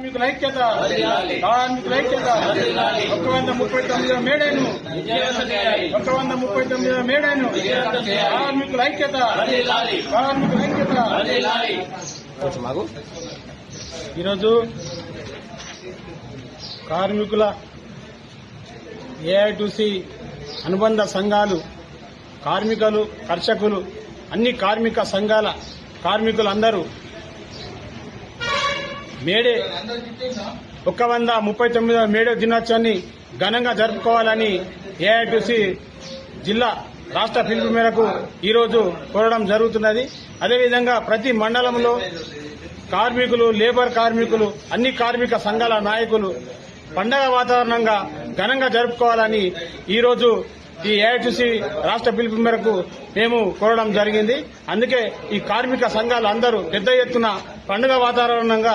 కార్మికుల ఐక్యత కార్మికుల ఐక్యత. ఒక వంద ముప్పై తొమ్మిది మేడను. ఒక వంద ముప్పై తొమ్మిది మేడను కార్మికుల ఐక్యత. కార్మికుల ఐక్యత ఈరోజు కార్మికుల ఏఐటిసి అనుబంధ సంఘాలు కార్మికులు కర్షకులు అన్ని కార్మిక సంఘాల కార్మికులందరూ మేడే ఒక వంద ముప్పై తొమ్మిదవ మేడే దినోత్సవాన్ని ఘనంగా జరుపుకోవాలని ఏఐటిసి జిల్లా రాష్ట్ర పిలుపు మేరకు ఈరోజు కోరడం జరుగుతున్నది. అదేవిధంగా ప్రతి మండలంలో కార్మికులు లేబర్ కార్మికులు అన్ని కార్మిక సంఘాల నాయకులు పండగ వాతావరణంగా ఘనంగా జరుపుకోవాలని ఈరోజు ఈ ఏఐటిసి రాష్ట్ర పిలుపు మేరకు మేము కోరడం జరిగింది. అందుకే ఈ కార్మిక సంఘాలు అందరూ పెద్ద ఎత్తున పండుగ వాతావరణంగా